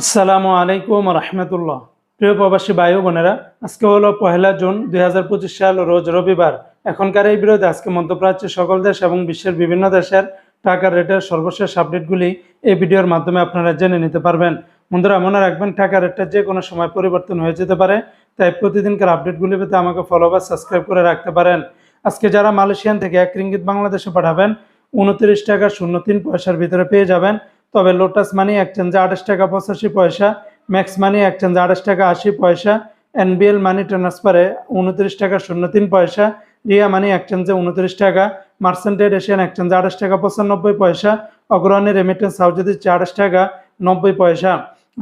আসসালামু আলাইকুম রহমতুল্লাহ। প্রিয় প্রবাসী ভাই বোনেরা, আজকে হলো পহেলা জুন দুই সাল, রোজ রবিবার। এখনকার এই বিরোধে আজকে মধ্যপ্রাচ্যের সকল দেশ এবং বিশ্বের বিভিন্ন দেশের টাকার রেটের সর্বশেষ আপডেটগুলি এই ভিডিওর মাধ্যমে আপনারা জেনে নিতে পারবেন। বন্ধুরা, মনে রাখবেন, টাকা রেটটা যে কোনো সময় পরিবর্তন হয়ে যেতে পারে, তাই প্রতিদিনকার আপডেটগুলি পেতে আমাকে ফলো বা সাবস্ক্রাইব করে রাখতে পারেন। আজকে যারা মালয়েশিয়ান থেকে এক রিঙ্গিত বাংলাদেশে পাঠাবেন, উনত্রিশ টাকা শূন্য তিন পয়সার ভিতরে পেয়ে যাবেন। তবে লোটাস মানি এক্সচেঞ্জে আঠাশ টাকা পঁচাশি পয়সা ম্যাক্স মানি এক্সচেঞ্জে আঠাশ টাকা আশি পয়সা এনবিএল মানি ট্রান্সফারে উনত্রিশ টাকা শূন্য তিন পয়সা, রিয়া মানি এক্সচেঞ্জে উনত্রিশ টাকা মার্সেন্টেড এশিয়ান এক্সচেঞ্জে আঠাশ টাকা পঁচানব্বই পয়সা অগ্রণী রেমিটেন্স হাউজে দিচ্ছে আঠাশ টাকা নব্বই পয়সা।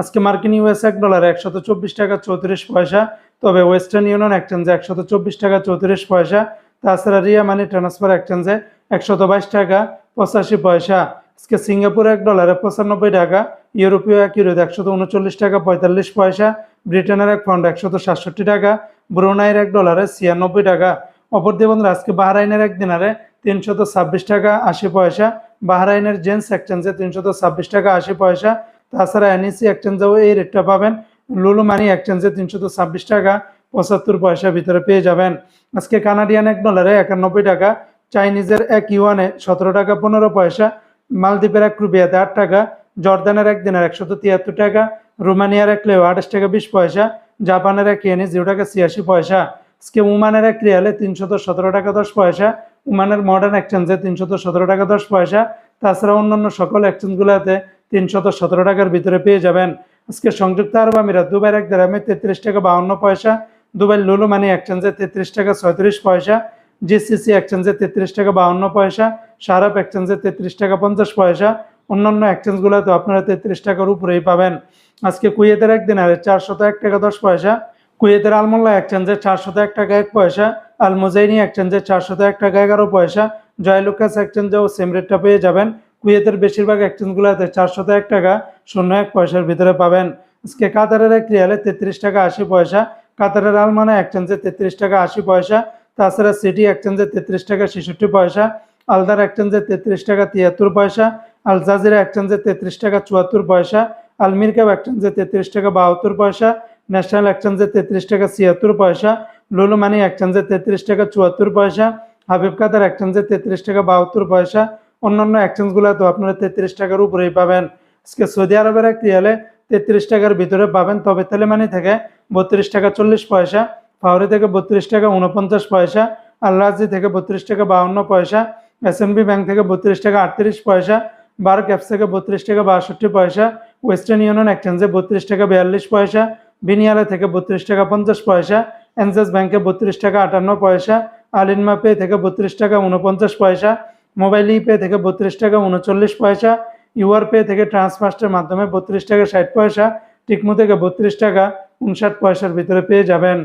আজকে মার্কিন ইউএস এক ডলার একশত চব্বিশ টাকা চৌত্রিশ পয়সা, তবে ওয়েস্টার্ন ইউনিয়ন এক্সচেঞ্জে একশত চব্বিশ টাকা চৌত্রিশ পয়সা, তাছাড়া রিয়া মানি ট্রান্সফার এক্সচেঞ্জে একশত বাইশ টাকা পঁচাশি পয়সা। আজকে সিঙ্গাপুরে এক ডলারে পঁচানব্বই টাকা, ইউরোপীয় এক ইউরোতে একশত উনচল্লিশ টাকা, পঁয়তাল্লিশ পয়সা, ব্রিটেনের এক পাউন্ড একশত সাতষট্টি টাকা, ব্রুনাইয়ের এক ডলারে ছিয়ানব্বই টাকা। অপর বন্ধুরা, আজকে বাহরাইনের এক দিনারে তিনশত ছাব্বিশ টাকা, আশি পয়সা। বাহরাইনের জেন্স এক্সচেঞ্জে তিনশত ছাব্বিশ টাকা, আশি পয়সা। তাছাড়া এনইসি এক্সচেঞ্জেও এই রেটটা পাবেন। লুলু মানি এক্সচেঞ্জে তিনশত ছাব্বিশ টাকা, পঁচাত্তর পয়সা ভিতরে পেয়ে যাবেন। আজকে কানাডিয়ান এক ডলারে একানব্বই টাকা, চাইনিজের এক ইউয়ানে সতেরো টাকা, পনেরো পয়সা। মালদ্বীপের এক রুপিয়াতে আট টাকা, জর্দানের এক দিনের একশত তিয়াত্তর টাকা, রোমানিয়ার এক লেও আঠাশ টাকা বিশ পয়সা, জাপানের এক ইয়েনে জিরো টাকা ছিয়াশি পয়সা। আজকে উমানের এক রিয়ালে তিনশত সতেরো টাকা দশ পয়সা, উমানের মডার্ন এক্সচেঞ্জে তিনশত সতেরো টাকা দশ পয়সা, তাছাড়া অন্যান্য সকল এক্সচেঞ্জগুলোতে তিনশত সতেরো টাকার ভিতরে পেয়ে যাবেন। আজকে সংযুক্ত আরব আমিরাত, দুবাইয়ের এক দেড়ামে তেত্রিশ টাকা বাউন্ন পয়সা দুবাই লুলু মানি এক্সচেঞ্জে তেত্রিশ টাকা ছয়ত্রিশ পয়সা জিসিসি এক্সচেঞ্জে তেত্রিশ টাকা বাউন্ন পয়সা সারাপ এক্সচেঞ্জে তেত্রিশ টাকা পঞ্চাশ পয়সা, অন্যান্য এক্সচেঞ্জগুলোতে আপনারা তেত্রিশ টাকার উপরেই পাবেন। আজকে কুয়েতের একদিন আরে চারশত এক টাকা দশ পয়সা, কুয়েতের আলমোল্লা এক্সচেঞ্জে চারশত এক টাকা এক পয়সা আলমোজাইনি এক্সচেঞ্জে চারশত এক টাকা এগারো পয়সা জয়লুকাস এক্সচেঞ্জেও সেম রেটটা পেয়ে যাবেন। কুয়েতের বেশিরভাগ এক্সচেঞ্জগুলোতে চারশত এক টাকা শূন্য এক পয়সার ভিতরে পাবেন। আজকে কাতারের এক রিয়ালে তেত্রিশ টাকা আশি পয়সা, কাতারের আলমানা এক্সচেঞ্জে তেত্রিশ টাকা আশি পয়সা তাছাড়া সিটি এক্সচেঞ্জে তেত্রিশ টাকা ছেষট্টি পয়সা আলদার এক্সচেঞ্জে তেত্রিশ টাকা তিয়াত্তর পয়সা আল জাজিরা এক্সচেঞ্জে তেত্রিশ টাকা চুয়াত্তর পয়সা আলমিরকাব এক্সচেঞ্জে তেত্রিশ টাকা বাহাত্তর পয়সা ন্যাশনাল এক্সচেঞ্জে তেত্রিশ টাকা ছিয়াত্তর পয়সা লুলু মানি এক্সচেঞ্জে তেত্রিশ টাকা চুয়াত্তর পয়সা হাবিব কাতার এক্সচেঞ্জে তেত্রিশ টাকা বাহাত্তর পয়সা, অন্যান্য এক্সচেঞ্জগুলো তো আপনারা তেত্রিশ টাকার উপরেই পাবেন। আজকে সৌদি আরবের এক রিয়ালে তেত্রিশ টাকার ভিতরে পাবেন, তবে তেলেমানি থেকে বত্রিশ টাকা চল্লিশ পয়সা ফাউরি থেকে বত্রিশ টাকা উনপঞ্চাশ পয়সা আল্লাহাজি থেকে বত্রিশ টাকা বাউন্ন পয়সা এসএনবি ব্যাংক থেকে বত্রিশ টাকা আটত্রিশ পয়সা বার ক্যাপস থেকে বত্রিশ টাকা বাষট্টি পয়সা ওয়েস্টার্ন ইউনিয়ন এক্সচেঞ্জে বত্রিশ টাকা বিয়াল্লিশ পয়সা বিনিয়ালে থেকে বত্রিশ টাকা পঞ্চাশ পয়সা এনসেস ব্যাংকে বত্রিশ টাকা আটান্ন পয়সা আলিনমা পে থেকে বত্রিশ টাকা উনপঞ্চাশ পয়সা মোবাইল পে থেকে বত্রিশ টাকা উনচল্লিশ পয়সা ইউআর পে থেকে ট্রান্সফার্স্টের মাধ্যমে বত্রিশ টাকা ষাট পয়সা টিকমো থেকে বত্রিশ টাকা উনষাট পয়সার ভিতরে পেয়ে যাবেন